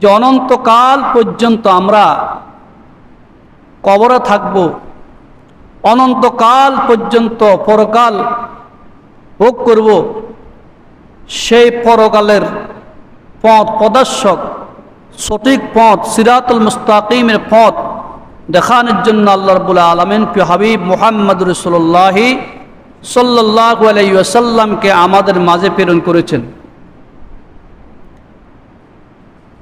যে অনন্তকাল পর্যন্ত আমরা কবরে থাকব, অনন্তকাল পর্যন্ত পরকাল ভোগ করব, সেই পরকালের পথ প্রদর্শক, সঠিক পথ, সিরাতুল মুস্তাকিমের পথ দেখানোর জন্য আল্লাহ রবুল্লা আলমিন পি হাবিব মোহাম্মদ রসুল্লাহি সাল্লাহ আলাইসাল্লামকে আমাদের মাঝে প্রেরণ করেছেন।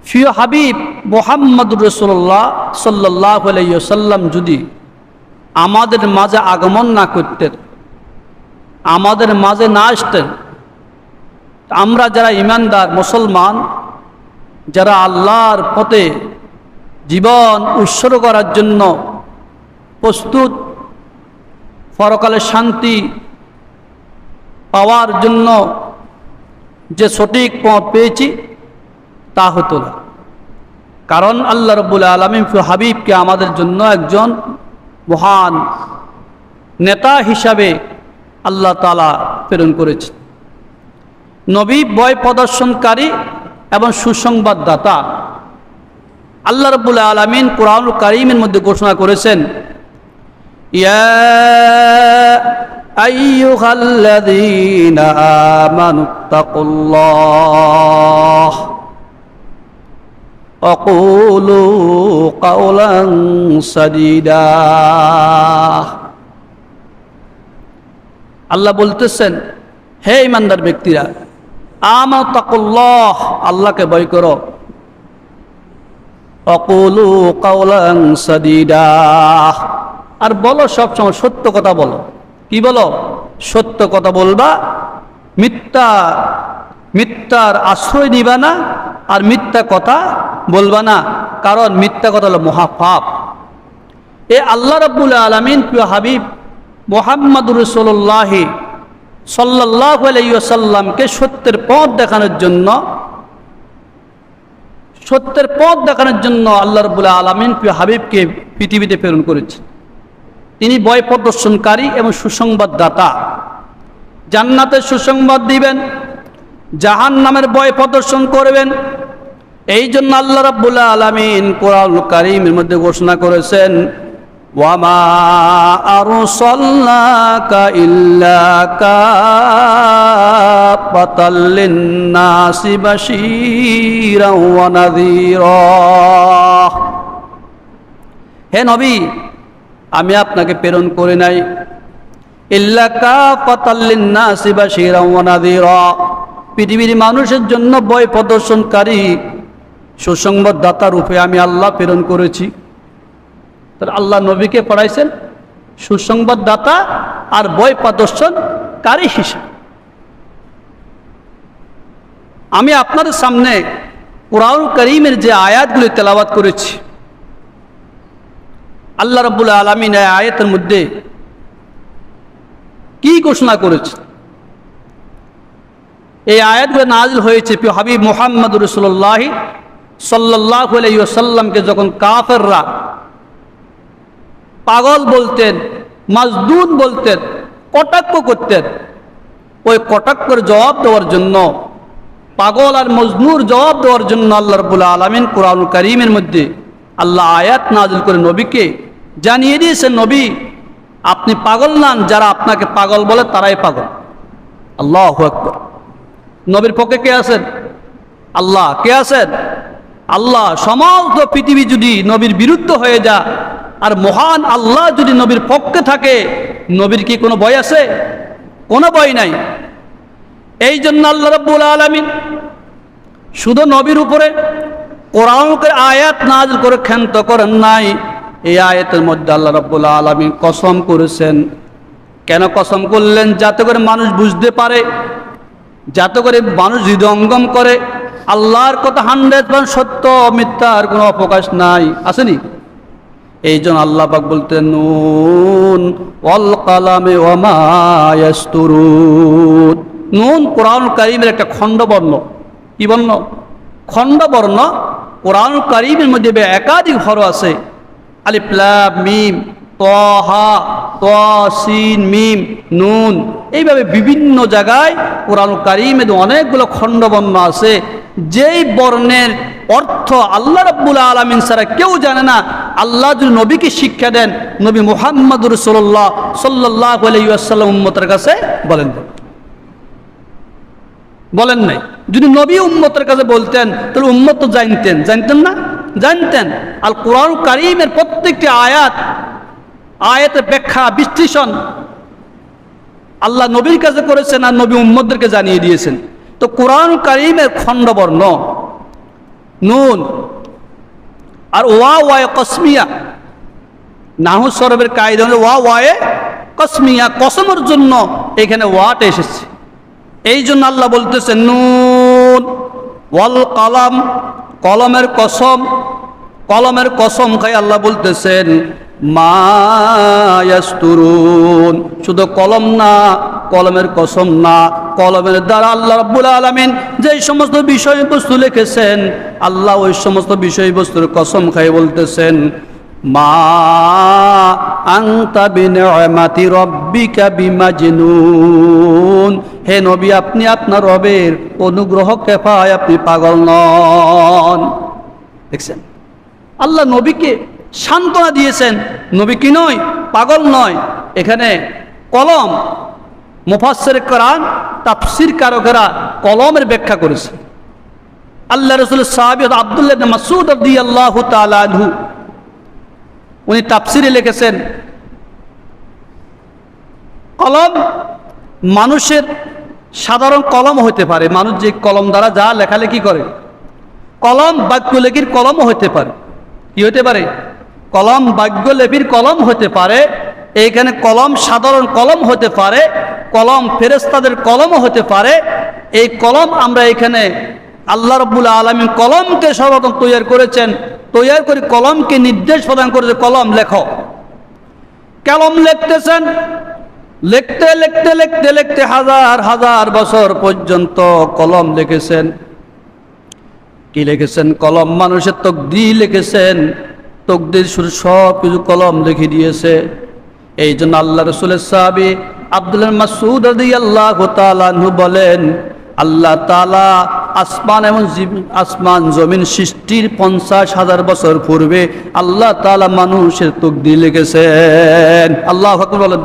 ফিও হাবিব মোহাম্মদ রসুল্লাহ সাল্লাহ আলাইসাল্লাম যদি আমাদের মাঝে আগমন না করতেন, আমাদের মাঝে না আসতেন আমরা যারা ইমানদার, মুসলমান, যারা আল্লাহর পথে জীবন উৎসর্গ করার জন্য প্রস্তুত, পরকালে শান্তি পাওয়ার জন্য যে সঠিক পথ পেয়েছি তা হতো না। কারণ আল্লাহ রব্বুল আলমিন হাবিবকে আমাদের জন্য একজন মহান নেতা হিসাবে আল্লাহ তালা প্রেরণ করেছে নবী বয় প্রদর্শনকারী এবং সুসংবাদদাতা। আল্লাহ রব্বুল আলমিন কোরআন কারিমের মধ্যে ঘোষণা করেছেন, ইয়া وقولوا قولا سديدا আল্লাহ বলতেছেন হে ইমানদার ব্যক্তিরা আমা তাকুল্লাহ আল্লাহকে ভয় করো অকুলু কাউলাং সাদিদা আর বলো সবসময় সত্য কথা বলো কি বলো সত্য কথা বলবা মিথ্যা মিথ্যার আশ্রয় নিবা না আর মিথ্যা কথা বলবা না। কারণ মিথ্যা কথা হলো মহাপাপ। এ আল্লাহ রব্বুল আলমিন প্রিয় হাবিব মোহাম্মদ রসোল্লাহি সাল্লাহ আলাইসাল্লামকে সত্যের পথ দেখানোর জন্য, সত্যের পথ দেখানোর জন্য আল্লাহ রবুল্লাহ আলমিন প্রিয় হাবিবকে পৃথিবীতে প্রেরণ করেছেন। তিনি বয় প্রদর্শনকারী এবং সুসংবাদদাতা। জান্নাতের সুসংবাদ দিবেন জাহান নামের বয় প্রদর্শন করবেন। এই জন্য আল্লাহ রাব্বুল্লাহ আলমিন কোরআন কারিমের মধ্যে ঘোষণা করেছেন, ওয়ামা হে নবী, আমি আপনাকে প্রেরণ করে নাই। ইল্লা কাফাতাল লিন্নাসি বাশীরাও ওয়া নাযীরা। পৃথিবীর মানুষের জন্য বয় প্রদর্শনকারী সুসংবাদদাতা রূপে আমি আল্লাহ প্রেরণ করেছি। তাহলে আল্লাহ নবীকে পড়াইছেন সুসংবাদদাতা আর বই প্রদর্শনকারী হিসাবে। আমি আপনাদের সামনে কোরআন করিমের যে আয়াতগুলি তেলাবাত করেছি, আল্লাহ রব্বুল আলমিন আয়াতের মধ্যে কি ঘোষণা করেছে এই আয়াতগুলো নাজিল হয়েছে হাবিব মোহাম্মদ রসুল্লাহ সাল্লাহ আলাইসাল্লামকে যখন কাফেররা পাগল বলতেন, মাজদুন বলতেন, কটাক্ষ করতেন, ওই কটাক্ষের জবাব দেওয়ার জন্য, পাগল আর মজনুর জবাব দেওয়ার জন্য আল্লাহ রবুল্লা আলমিন কোরআন করিমের মধ্যে আল্লাহ আয়াত নাজিল করে নবীকে জানিয়ে দিয়েছেন, নবী, আপনি পাগল নান যারা আপনাকে পাগল বলে তারাই পাগল। আল্লাহ আকবর। নবীর পক্ষে কে আছেন? আল্লাহ। কে আছেন? আল্লাহ। সমস্ত পৃথিবী যদি নবীর বিরুদ্ধ হয়ে যা আর মহান আল্লাহ যদি নবীর পক্ষে থাকে, নবীর কি কোনো ভয় আছে? কোনো ভয় নাই। এই জন্য আল্লাহ রব্বুল আলমিন শুধু নবীর উপরে কোরআনকে আয়াত নাজ করে ক্ষান্ত করেন নাই। এই আয়াতের মধ্যে আল্লাহ রব্বুল আলমিন কসম করেছেন। কেন কসম করলেন? যাতে করে মানুষ বুঝতে পারে যাতে করে মানুষ হৃদয়ঙ্গম করে, আল্লাহর কথা হান্ড্রেড সত্য, মিথ্যার কোনো অবকাশ নাই। আসেনি? এই জন্য আল্লাহ পাক বলতে নুন অল কালামে নুন কোরআন কারিমের একটা খণ্ডবর্ণ। কি বর্ণ? খণ্ডবর্ণ কোরআন কারিমের মধ্যে একাধিক হর আছে। আলিপ্লা মিম। তহা সিন, মিম, নুন, এইভাবে বিভিন্ন জায়গায় কোরআন কারিমের অনেকগুলো খণ্ডবর্ণ আছে। যেই বর্ণের অর্থ আল্লাহ রাব্বুল আলমিন ছাড়া কেউ জানে না, আল্লাহ যদি নবীকে শিক্ষা দেন, নবী মুহাম্মদ রসুল্লাহ সাল্লাহ আলাইসাল্লাম উম্মতের কাছে বলেন বলেন নাই। যদি নবী উম্মতের কাছে বলতেন, তাহলে উম্মত জানতেন। জানতেন না? জানতেন। আল কোরআন কারিমের প্রত্যেকটি আয়াত আয়াতের ব্যাখ্যা, বিশ্লেষণ আল্লাহ নবীর কাছে করেছেন আর নবী উম্মদদেরকে জানিয়ে দিয়েছেন। তো কোরআন কারিমের খণ্ডবর্ণ, নুন আর ওয়া ওয়ায়ে কসমিয়া নাহু সরবের কায়দা হলো ওয়া ওয়ায়ে কসমিয়া, কসমের জন্য এখানে ওয়াটা এসেছে। এই জন্য আল্লাহ বলতেছেন, নুন, ওয়াল কলম, কলমের কসম কলমের কসম খাই আল্লাহ বলতেছেন মায়াস্তুরুন। শুধু কলম না, কলমের কসম না, কলমের দ্বারা আল্লাহ রাব্বুল আলামিন যে সমস্ত বিষয়বস্তু লিখেছেন, আল্লাহ ওই সমস্ত বিষয়বস্তুর কসম খাই বলতেছেন, মা আংতা বিনিয়ামাতি রব্বিকা বিমাজনুন। হে নবী, আপনি আপনার রবের অনুগ্রহ কেফায় আপনি পাগল নন। দেখছেন? আল্লাহ নবীকে সান্ত্বনা দিয়েছেন, নবী কি নয়, পাগল নয়। এখানে কলম মুফাসের কোরআন, তাফসির কারকেরা কলমের ব্যাখ্যা করেছে। আল্লাহ রসুল সাহাবিদ আবদুল্লাহ মাসুদ আব্দি আল্লাহ তালু উনি তাফসিরে লিখেছেন, কলম মানুষের সাধারণ কলম হতে পারে। মানুষ যে কলম দ্বারা যা লেখালেখি করে, কলম বাক্য লেখির কলমও হতে পারে। কি হতে পারে? কলম বাক্য লেপির কলম হতে পারে, এইখানে কলম সাধারণ কলম হতে পারে, কলম ফেরেস্তাদের কলমও হতে পারে, এই কলম আমরা এখানে আল্লাহ রব্বুল আলমী কলমকে সর্বপ্রথম তৈরি করেছেন তৈরি করে কলমকে নির্দেশ প্রদান করেছে কলম লেখ। কলম লিখতেছেন, লিখতে লিখতে লিখতে লিখতে হাজার হাজার বছর পর্যন্ত কলম লিখেছেন। কি লিখেছেন? কলম মানুষের তকদি লিখেছেন। তকদির শুরু সব কিছু কলম লিখে দিয়েছে। এই জন্য আল্লাহ রসুলের সাহাবি আব্দুল মাসুদ আদি আল্লাহ বলেন, আল্লাহ তালা আসমান এবং আসমান জমিন সৃষ্টির পঞ্চাশ হাজার বছর পূর্বে আল্লাহ তালা মানুষের তকদি লিখেছেন। আল্লাহ বলেন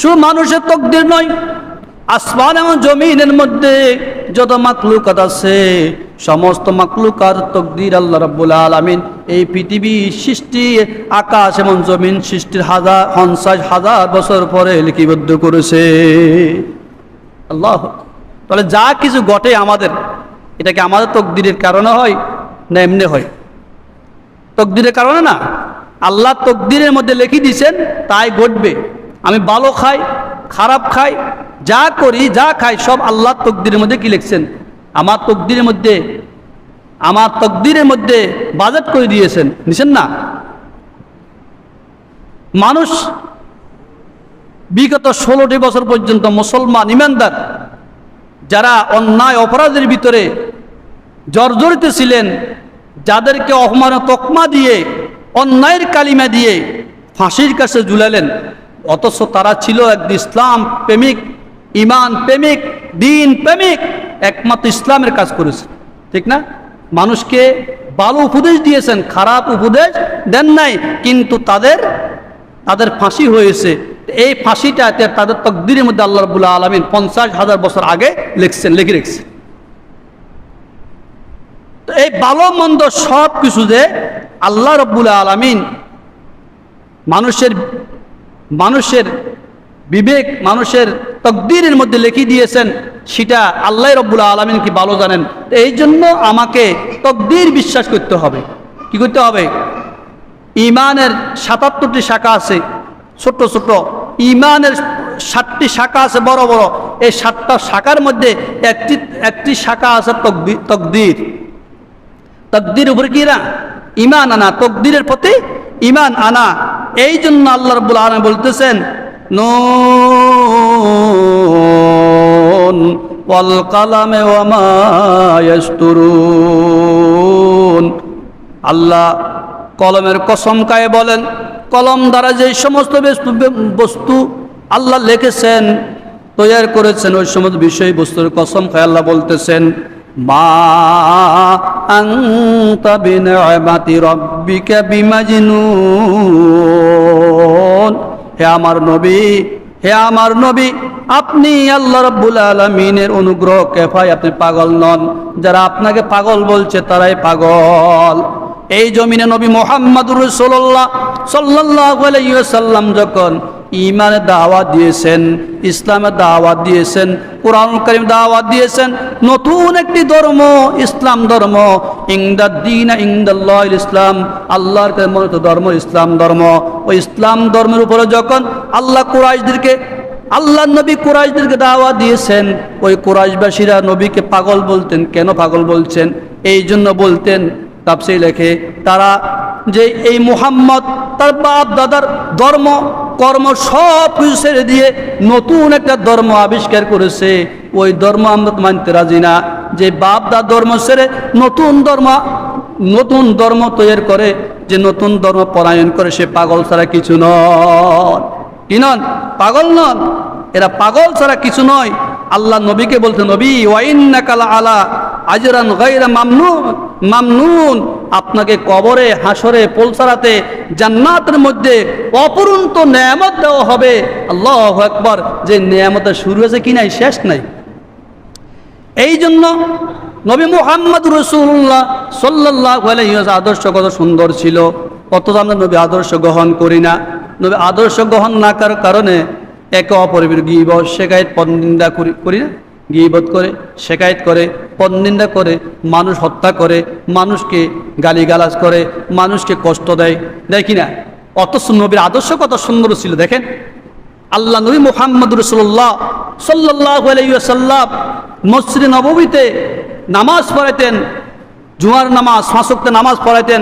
শুধু মানুষের তকদির নয়, আসমান এবং জমিনের মধ্যে যত মাকলুকাত আছে সমস্ত মাকলুকার তকদির আল্লাহ রাব্বুল আলামিন এই পৃথিবী সৃষ্টি, আকাশ এবং জমিন সৃষ্টির হাজার, পঞ্চাশ হাজার বছর পরে লিপিবদ্ধ করেছে। আল্লাহ তাহলে যা কিছু ঘটে আমাদের, এটা কি আমাদের তকদিরের কারণে হয় না এমনি হয়? তকদিরের কারণে না। আল্লাহ তকদিরের মধ্যে লিখে দিয়েছেন, তাই ঘটবে। আমি ভালো খাই, খারাপ খাই, যা করি, যা খাই, সব আল্লাহ তকদিরের মধ্যে কি লিখছেন? আমার তকদিরের মধ্যে, আমার তকদিরের মধ্যে বাজেট করে দিয়েছেন। নিছেন না? মানুষ বিগত ষোলোটি বছর পর্যন্ত মুসলমান ইমানদার, যারা অন্যায় অপরাধের ভিতরে জর্জরিত ছিলেন, যাদেরকে অপমান তকমা দিয়ে, অন্যায়ের কালিমা দিয়ে ফাঁসির কাছে ঝুলালেন। অথচ তারা ছিল এক ইসলাম প্রেমিক, ইমান প্রেমিক, দিন প্রেমিক। একমাত্র ইসলামের কাজ করেছে। ঠিক না? মানুষকে ভালো উপদেশ দিয়েছেন, খারাপ উপদেশ দেন নাই, কিন্তু তাদের তাদের ফাঁসি হয়েছে। এই ফাঁসিটা তাদের তকদিরের মধ্যে আল্লাহ রবুল্লা আলমিন পঞ্চাশ হাজার বছর আগে লিখছেন, লিখে রেখেছেন তো এই ভালো মন্দ সব কিছু যে আল্লাহ রব্বুল্লা আলমিন মানুষের মানুষের বিবেক মানুষের তকদিরের মধ্যে লিখে দিয়েছেন, সেটা আল্লাহ রব্বুল্লা আলমিন কি ভালো জানেন? এই জন্য আমাকে তকদির বিশ্বাস করতে হবে। কি করতে হবে? ইমানের সাতাত্তরটি শাখা আছে, ছোট্ট ছোট্ট। ইমানের ষাটটি শাখা আছে, বড় বড়। এই সাতটা শাখার মধ্যে একটি একটি শাখা আছে তকদির। তকদির উপরে কি না? ইমান আনা। তকদিরের প্রতি ইমান আনা। এই জন্য আল্লাহ রব্বুল আলম বলতেছেন নুন, ওয়াল কালামে আল্লাহ কলমের কসম কায়ে বলেন, কলম দ্বারা যে সমস্ত বস্তু আল্লাহ লিখেছেন তৈরি করেছেন, ওই সমস্ত বিষয়বস্তুর কসম খায় আল্লাহ বলতেছেন, মা আনতা বিনিআমাতি হে আমার নবী, হে আমার নবী, আপনি আল্লাহ রব্বুল আলমিনের অনুগ্রহ কেফায় আপনি পাগল নন। যারা আপনাকে পাগল বলছে তারাই পাগল। এই জমিনে নবী মোহাম্মদুর রসুল্লাহ সাল্লাহ সাল্লাম যখন ইমানের দাওয়াত দিয়েছেন, ইসলামের দাওয়াত দিয়েছেন কোরআন করিম দাওয়াত দিয়েছেন, নতুন একটি ধর্ম, ইসলাম ধর্ম ইংদাদ্দিন ইংদাল্লাহ ইসলাম, আল্লাহর মনোনীত ধর্ম ইসলাম ধর্ম। ওই ইসলাম ধর্মের উপরে যখন আল্লাহ কুরাইশদেরকে আল্লাহ নবী কুরাইশদেরকে দাওয়াত দিয়েছেন, ওই কুরাইশবাসীরা নবীকে পাগল বলতেন, কেন পাগল বলছেন? এই জন্য বলতেন তাপসেই লেখে, তারা যে এই মুহাম্মদ তার বাপ দাদার ধর্ম, কর্ম সব কিছু ছেড়ে দিয়ে নতুন একটা ধর্ম আবিষ্কার করেছে। ওই ধর্ম আমরা মানতে রাজি না। যে বাপ দাদ ধর্ম ছেড়ে নতুন ধর্ম নতুন ধর্ম তৈরি করে, যে নতুন ধর্ম পরায়ণ করে, সে পাগল ছাড়া কিছু নয়। কি নন? পাগল নন। এরা পাগল ছাড়া কিছু নয়। আল্লাহ নবীকে বলতে নবী ওয়াইন্নাকালা আলা আজরান গাইরা মামনুন মামনুন। আপনাকে কবরে হাসরে পোলসারাতে জান্নাতের মধ্যে অপরন্ত নেয়ামত দেওয়া হবে। আল্লাহ একবার যে নেয়ামতের শুরু হয়েছে কি নাই, শেষ নাই। এই জন্য নবী মোহাম্মদ রসুল্লাহ সাল্লাহ আদর্শ কত সুন্দর ছিল। কত আমরা নবী আদর্শ গ্রহণ করি না। নবী আদর্শ গ্রহণ না করার কারণে একে অপরের গিব শেখায়ত পন্দিন্দা করি করি না। গিবত করে শেখায়ত করে পন্দিন্দা করে, মানুষ হত্যা করে, মানুষকে গালিগালাজ করে, মানুষকে কষ্ট দেয় দেয় কিনা? অথচ নবীর আদর্শ কত সুন্দর ছিল, দেখেন। আল্লাহ নবী মোহাম্মদ রসুল্লাহ সাল্লাহ আলাইসাল্লাম মসজিদ নবমীতে নামাজ পড়াইতেন জুয়ার নামাজ ফাঁসক্তে নামাজ পড়াইতেন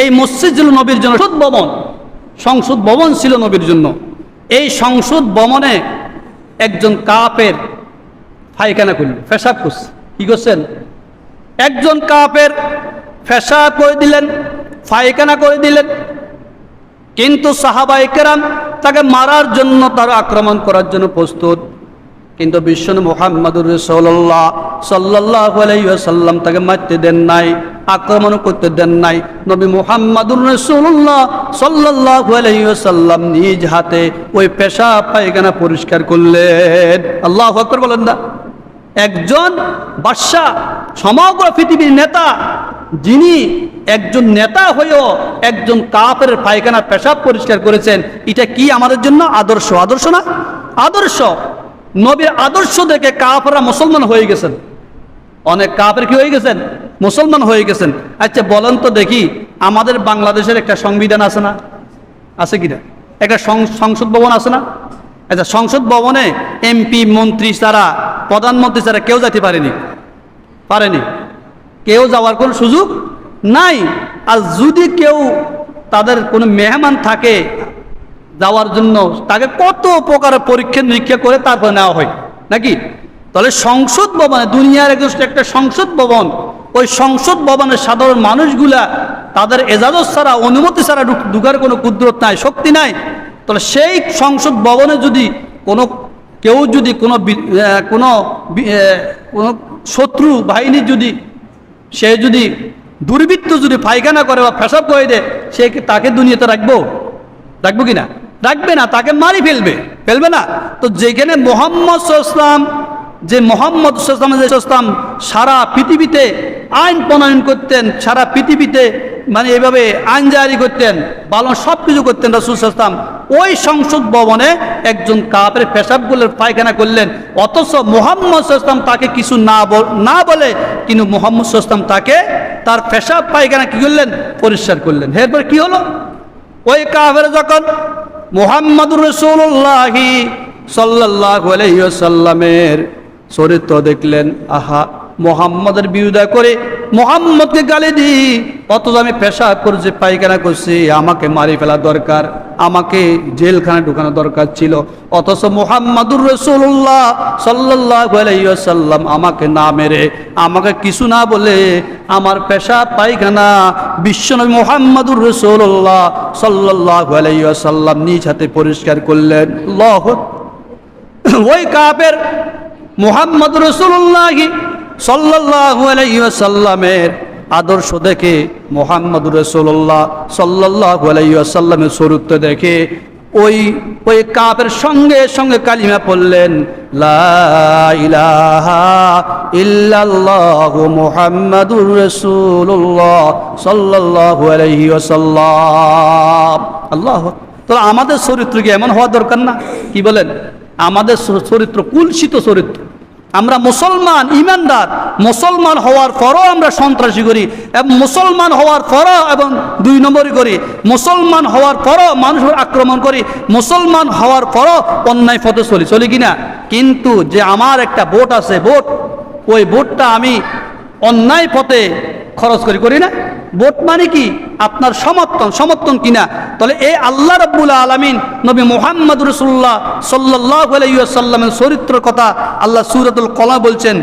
এই মসজিদ ছিল নবীর জন্য সংসদ ভবন। সংসদ ভবন ছিল নবীর জন্য। এই সংসদ ভবনে একজন কাপের ফাইখানা করলেন ফেসাব করছে কি করছেন? একজন কাপের ফেসা করে দিলেন ফাইখানা করে দিলেন। কিন্তু সাহাবাই কেরাম তাকে মারার জন্য, তার আক্রমণ করার জন্য প্রস্তুত। কিন্তু বিশ্বন মোহাম্মদুর রসল্লাহ সাল্লাহ আলাইসাল্লাম তাকে মারতে দেন নাই, আক্রমণ করতে দেন নাই। নবী মোহাম্মদুর রসুল্লাহ সাল্লাহ আলাইসাল্লাম নিজ হাতে ওই পেশা পায়খানা পরিষ্কার করলেন। আল্লাহ আকবর বলেন না। একজন বাদশাহ, সমগ্র পৃথিবীর নেতা, যিনি একজন নেতা হয়েও একজন কাপের পায়খানা পেশাব পরিষ্কার করেছেন, এটা কি আমাদের জন্য আদর্শ? আদর্শ না? আদর্শ। নবীর আদর্শ দেখে কাপড়রা মুসলমান হয়ে গেছেন। অনেক কাপের কি হয়ে গেছেন? মুসলমান হয়ে গেছেন। আচ্ছা বলেন তো দেখি, আমাদের বাংলাদেশের একটা সংবিধান আছে না? আছে কিনা? একটা সংসদ ভবন আছে না? আচ্ছা সংসদ ভবনে এমপি, মন্ত্রী ছাড়া, প্রধানমন্ত্রী ছাড়া কেউ যেতে পারেনি। পারেনি। কেউ যাওয়ার কোনো সুযোগ নাই। আর যদি কেউ তাদের কোনো মেহমান থাকে যাওয়ার জন্য, তাকে কত প্রকার পরীক্ষা নিরীক্ষা করে তারপর নেওয়া হয়, নাকি? তাহলে সংসদ ভবনে, দুনিয়ার একটা সংসদ ভবন, ওই সংসদ ভবনের সাধারণ মানুষগুলা তাদের এজাজত ছাড়া, অনুমতি ছাড়া ঢুকার কোনো কুদরত নাই, শক্তি নাই। তাহলে সেই সংসদ ভবনে যদি কোনো, কেউ যদি কোনো কোনো কোনো শত্রু বাহিনী যদি, সে যদি দুর্বৃত্ত যদি পায়খানা করে বা ফেসব করে দেয়, সে তাকে দুনিয়াতে রাখব? রাখব কি না? রাখবে না, তাকে মারি ফেলবে। ফেলবে না? তো যেখানে মোহাম্মদ ইসলাম যে মোহাম্মদ ইসলাম সারা পৃথিবীতে আইন প্রণয়ন করতেন, সারা পৃথিবীতে মানে এভাবে আইন জারি করতেন ভালো সব কিছু করতেন রসুল ইসলাম ওই সংসদ ভবনে একজন কাপের পেশাবগুলোর পায়খানা করলেন। অথচ মোহাম্মদ ইসলাম তাকে কিছু না না বলে কিন্তু মোহাম্মদ ইসলাম তাকে তার পেশাব পায়খানা কি করলেন? পরিষ্কার করলেন। এরপর কি হলো? ওই কাফের যখন মোহাম্মদুর রসুল্লাহি সাল্লাহ আলহিসাল্লামের চরিত্র দেখলেন, আহা, মোহাম্মদের বিরোধা করে মোহাম্মদকে গালি দিই অথচ আমি পেশা করছি পায়খানা করছি, আমাকে মারি ফেলা দরকার, আমাকে জেলখানা ঢুকানো দরকার ছিল। অথচ মোহাম্মদুর রসুল্লাহ সাল্লাহ আমাকে না মেরে, আমাকে কিছু না বলে আমার পেশা পায়খানা বিশ্বনবী মোহাম্মদুর রসুল্লাহ সাল্লাহ আলাইসাল্লাম নিজ হাতে পরিষ্কার করলেন। লহ ওই কাপের মোহাম্মদ রসুল্লাহ ওয়াসাল্লামের আদর্শ দেখে মোহাম্মদ রসুল্লাহ সাল্লাল্লাহু আলাইহি ওয়াসাল্লামের চরিত্র দেখে ওই ওই কাপের সঙ্গে সঙ্গে কালিমা পড়লেন মুহাম্মাদুর রাসূলুল্লাহ সাল্লাল্লাহু আলাইহি ওয়াসাল্লাম। আল্লাহ তো আমাদের চরিত্র কি এমন হওয়া দরকার না? কি বলেন? আমাদের চরিত্র কুলসিত চরিত্র। আমরা মুসলমান ইমানদার, মুসলমান হওয়ার পরও আমরা সন্ত্রাসী করি, এবং মুসলমান হওয়ার পরও এবং দুই নম্বরই করি, মুসলমান হওয়ার পরও মানুষের আক্রমণ করি, মুসলমান হওয়ার পরও অন্যায় পথে চলি চলি কিনা? কিন্তু যে আমার একটা বোট আছে ভোট ওই ভোটটা আমি অন্যায় পথে খরচ করি করি না। ভোট মানে কি? আপনার সমর্থন সমর্থন কিনা? তাহলে এই আল্লাহ রব্বুল আলমিন নবী মোহাম্মদ রসুল্লাহ সাল্লাহ আলাইসাল্লামের চরিত্রের কথা আল্লাহ সুরতুল কলা বলছেন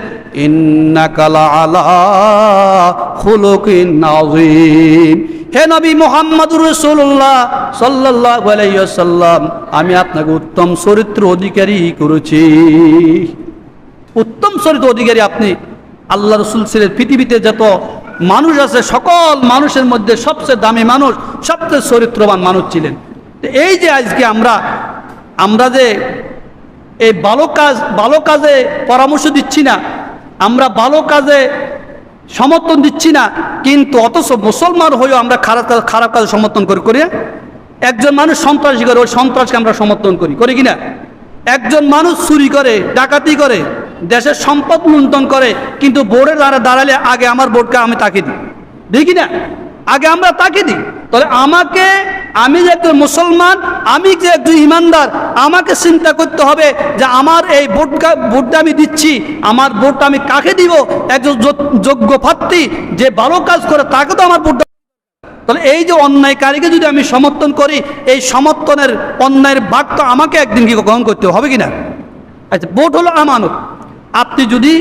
হে নবী মোহাম্মদুর রসুল্লাহ সাল্লাহ আলাইসাল্লাম আমি আপনাকে উত্তম চরিত্র অধিকারী করেছি। উত্তম চরিত্র অধিকারী আপনি। আল্লাহ রসুল ছিলেন পৃথিবীতে যত মানুষ আছে, সকল মানুষের মধ্যে সবচেয়ে দামি মানুষ, সবচেয়ে চরিত্রবান মানুষ ছিলেন। এই যে আজকে আমরা আমরা যে এই ভালো কাজ, ভালো কাজে পরামর্শ দিচ্ছি না, আমরা ভালো কাজে সমর্থন দিচ্ছি না, কিন্তু অথচ মুসলমান হয়েও আমরা খারাপ কাজ, খারাপ কাজে সমর্থন করি করি। একজন মানুষ সন্ত্রাসী করে, ওই সন্ত্রাসকে আমরা সমর্থন করি করি কিনা একজন মানুষ চুরি করে, ডাকাতি করে দেশের সম্পদ লুণ্ঠন করে, কিন্তু বোর্ডের দ্বারা দাঁড়ালে আগে আমার বোর্ডকে আমি তাকে দিই। দেখি না আগে আমরা তাকে দিই। তাহলে আমাকে, আমি যে একজন মুসলমান, আমি যে একজন ইমানদার, আমাকে চিন্তা করতে হবে যে আমার এই ভোটটা ভোটটা আমি দিচ্ছি, আমার ভোটটা আমি কাকে দিব? একজন যোগ্য প্রার্থী যে ভালো কাজ করে, তাকে তো আমার ভোটটা তাহলে এই যে অন্যায়কারীকে যদি আমি সমর্থন করি, এই সমর্থনের, অন্যায়ের ভাগ তো আমাকে একদিন কি গ্রহণ করতে হবে কি না আচ্ছা ভোট হলো আমানত। আপনি যদি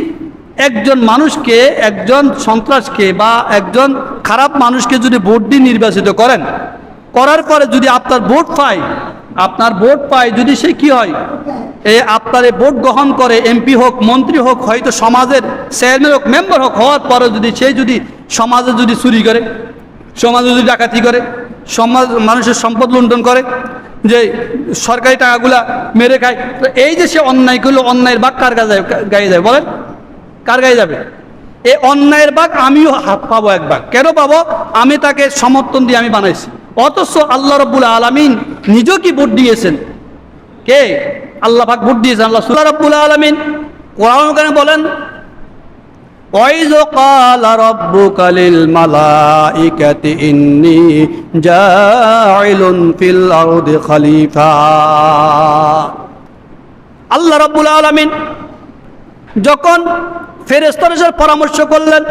একজন মানুষকে, একজন সন্ত্রাসকে বা একজন খারাপ মানুষকে যদি ভোট দিয়ে নির্বাচিত করেন, করার পরে যদি আপনার ভোট পায়, আপনার ভোট পায় যদি সে কি হয়? এ আপনার ভোট গ্রহণ করে এমপি হোক, মন্ত্রী হোক, হয়তো সমাজের চেয়ারম্যান হোক, মেম্বার হোক, হওয়ার পরে যদি সে যদি সমাজে যদি চুরি করে, সমাজে যদি ডাকাতি করে, সমাজ, মানুষের সম্পদ লুণ্ঠন করে যে সরকারি টাকাগুলা মেরে খায়, তো এই যে সে অন্যায় করল, অন্যায়ের বাঘ কার গায়ে গায়ে যায় বলেন? কার গায়ে যাবে? এই অন্যায়ের বাঘ আমিও পাবো এক ভাগ কেন পাবো? আমি তাকে সমর্থন দিয়ে আমি বানাইছি। অথচ আল্লাহ রব্বুল আলমিন নিজেও কি ভোট দিয়েছেন? কে? আল্লাহ পাক ভোট দিয়েছেন, আল্লাহ সুল্লাহ রব্বুল আলমিন কোরআন বলেন? وإذ قال ربك للملائكة إني جاعل في الأرض خليفة আল্লাহ রাব্বুল আলামিন যখন ফেরেস্তার সাথে পরামর্শ করলেন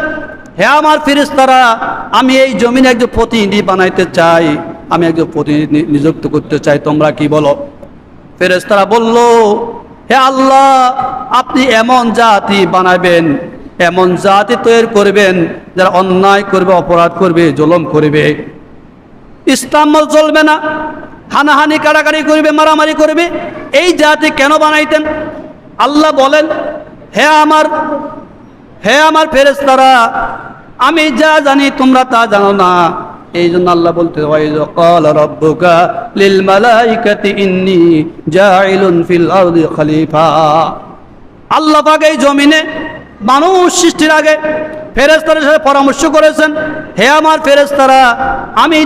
হে আমার ফেরেস্তারা আমি এই জমিনে একজন প্রতিনিধি বানাইতে চাই আমি একজন প্রতিনিধি নিযুক্ত করতে চাই তোমরা কি বলো ফেরেস্তারা বলল হে আল্লাহ আপনি এমন জাতি বানাবেন এমন জাতি তৈরি করবেন যারা অন্যায় করবে, অপরাধ করবে, জুলম করবে। ইসলাম চলবে না। হানাহানি, কাড়াকাড়ি করবে, মারামারি করবে। এই জাতি কেন বানাইতেন? আল্লাহ বলেন, হে আমার হে আমার ফেরেস্তারা আমি যা জানি তোমরা তা জানো না। এই জন্য আল্লাহ বলতে ইন্নী আল্লাহ এই জমিনে মানুষ সৃষ্টির আগে ফেরেস্তারের সাথে পরামর্শ করেছেন, হে আমার ফেরেস্তারা আমি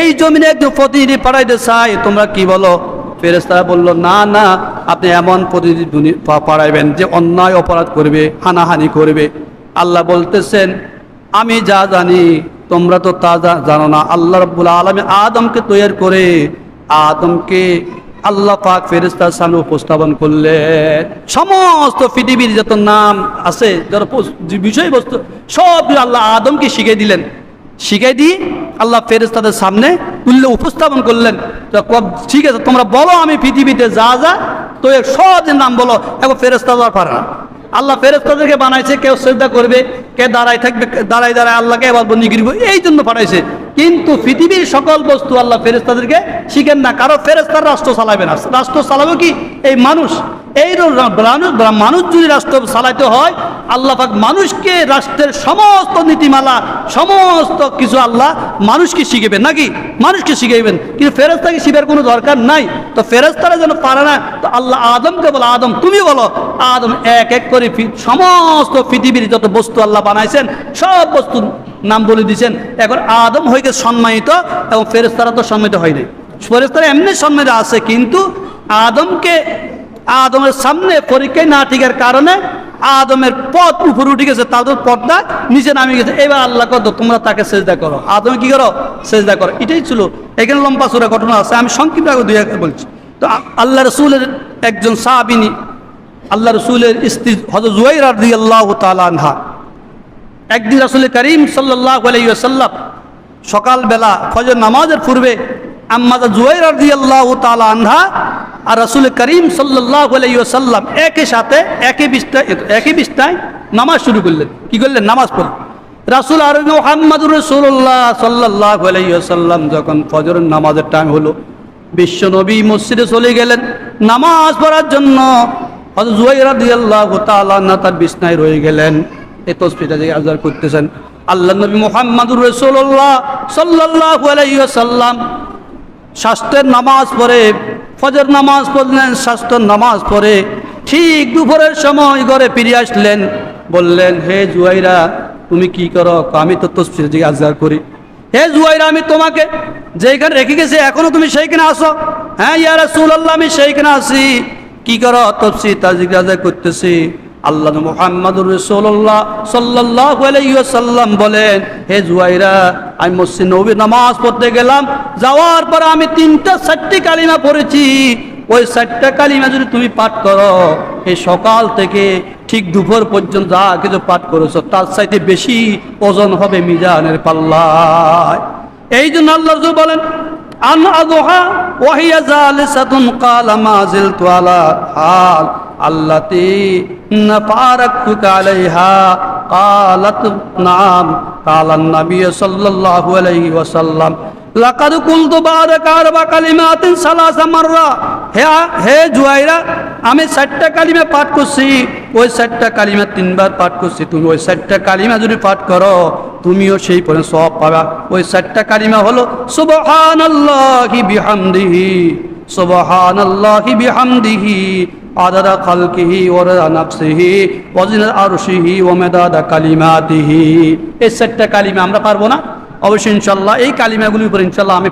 এই জমিনে একজন প্রতিনিধি পাঠাইতে চাই। তোমরা কি বলো? ফেরেস্তারা বলল, না না, আপনি এমন প্রতিনিধি পাঠাইবেন যে অন্যায় অপরাধ করবে, হানাহানি করবে। আল্লাহ বলতেছেন, আমি যা জানি, তোমরা তো তা জানো না। আল্লাহ রব্বুল আলমী আদমকে তৈরি করে, আদমকে আল্লাহ পাক ফেরেস্তার সামনে উপস্থাপন করলে সমস্ত পৃথিবীর যত নাম আছে, যত বিষয়বস্তু, সব আল্লাহ আদমকে শিখিয়ে দিলেন। শিখাই দিয়ে আল্লাহ ফেরেস্তাদের সামনে তুললে উপস্থাপন করলেন। ঠিক আছে, তোমরা বলো আমি পৃথিবীতে যা যা, তো এর সহজের নাম বলো, এখন ফেরেস্তা দেওয়ার পারে। না আল্লাহ ফেরেস্তাদেরকে বানাইছে, কেউ শ্রদ্ধা করবে, কে দাঁড়াই থাকবে দাঁড়াই দাঁড়ায় আল্লাহকে এবার বন্দি গিরব এই জন্য পাঠাইছে। কিন্তু পৃথিবীর সকল বস্তু আল্লাহ ফেরেস্তাদেরকে শিখেন না। কারও ফেরেস্তার রাষ্ট্র চালাবে না। রাষ্ট্র চালাবে কি? এই মানুষ। এই মানুষ যদি রাষ্ট্র চালাইতে হয়, আল্লাহ পাক মানুষকে রাষ্ট্রের সমস্ত নীতিমালা, সমস্ত কিছু আল্লাহ মানুষকে শিখাবেন নাকি? মানুষকে শিখাইবেন। কিন্তু ফেরেস্তাকে শিখার কোনো দরকার নাই। তো ফেরেস্তারা যেন পারে না, তো আল্লাহ আদমকে বলো, আদম তুমি বলো, আদম এক এক করে সমস্ত পৃথিবীর যত বস্তু আল্লাহ বানাইছেন, সব বস্তুর নাম বলে দিয়েছেন। এখন আদম হয়ে গেছে সম্মানিত এবং ফেরেস্তারা তো সম্মানিত হয়নি ফেরেস্তারা এমনি সম্মানিত আছে, কিন্তু আদমকে আদমের সামনে পরীক্ষায় না টিকার কারণে আদমের পথ উপরে উঠে গেছে, তাদের পথটা নিচে নামে গেছে। এবার আল্লাহ কত, তোমরা তাকে সেজদা করো। আদমে কি করো? সেজদা করো। এটাই ছিল। এখানে লম্বা সুরা ঘটনা আছে। আমি সংক্ষিপ্ত আগে দুই বলছি। তো আল্লাহ রসুলের একজন সাহাবিনী আল্লাহ রসুলের স্ত্রী হজরত জুয়াইর রাদি আল্লাহ তালা আনহা। একদিন রাসুল করিম সাল্লাহ আলাইসাল্লাম সকালবেলা ফজর নামাজের পূর্বে আম্মাদা জুয়াইর রাদি আল্লাহ তালা আনহা আর রাসুল করিম সাল্লাহ আলাইসাল্লাম একই সাথে একই বিস্তায় একই বিস্তায় নামাজ শুরু করলেন। কি করলেন? নামাজ পড়লেন। রাসুল আর মোহাম্মদুর রসুল্লাহ সাল্লাহ আলাইসাল্লাম যখন ফজরের নামাজের টাইম হলো, বিশ্ব নবী মসজিদে চলে গেলেন। নামাজ পড়ার জন্য হযরত জুয়াইর রাদিয়াল্লাহু তাআলা আনহা তার বিছনায় রয়ে গেলেন। এই তসবিটা যে আজার করতেছেন। আল্লাহ নবী মুহাম্মদুর রাসূলুল্লাহ সাল্লাল্লাহু আলাইহি ওয়াসাল্লাম স্বাস্থ্যের নামাজ পড়ে, ফজর নামাজ পড়লেন স্বাস্থ্যের নামাজ পড়ে, ঠিক দুপুরের সময় ঘরে ফিরে আসলেন। বললেন, হে জুয়াইরা, তুমি কি করো? আমি তো তসবির দিকে আজগার করি। হে জুয়াইরা, আমি তোমাকে যেখানে রেখে গেছি, এখনও তুমি সেইখানে আসো হ্যাঁ ইয়া রাসূলুল্লাহ, আমি সেইখানে আসি কি করো? তফসি তাজিক, রাজা করতেছি। আল্লাহ মুহাম্মাদুর রাসূলুল্লাহ সাল্লাল্লাহু আলাইহি ওয়াসাল্লাম বলেন, হে জুয়াইরা, আমি মসজিদ নবী নামাজ পড়তে গেলাম। যাওয়ার পর আমি তিনটা, চারটি কালিমা পড়েছি। ওই চারটা কালিমা যদি তুমি পাঠ করো, এই সকাল থেকে ঠিক দুপুর পর্যন্ত যা কিছু পাঠ করেছ, তার চাইতে বেশি ওজন হবে মিজানের পাল্লায়। এই জন্য আল্লাহ বলেন, আন আদহা ওয়াহিয়া জালিসাতুন ক্বালা মা জিলতু আলা হাল। আল্লাতি নাফারাকতুকা আলাইহা قالت نعم قال النبي صلى الله عليه وسلم লাকাদ কুলতু বারাকা আরবা কালিমাতিন সালাসা মাররা হে হে জুয়াইরা আমি চারটা কালিমা পাঠ করছি ওই চারটা কালিমা তিনবার পাঠ করছি তুমি ওই চারটা কালিমা যদি পাঠ করো তুমিও সেই পরে সব পাবা ওই চারটা কালিমা হলো সুবহানাল্লাহি বিহামদিহি সুবহানাল্লাহি বিহামদিহি খালকিহি ওয়ারা নাফসিহি ওয়াজিনা আরশিহি ওয়া মেদাদা কালিমাতিহি। এই চারটা কালিমা আমরা পারব না? অবশ্যই ইনশাল্লাহ এই কালিমাগুলির উপর ইনশাল্লাহ আমি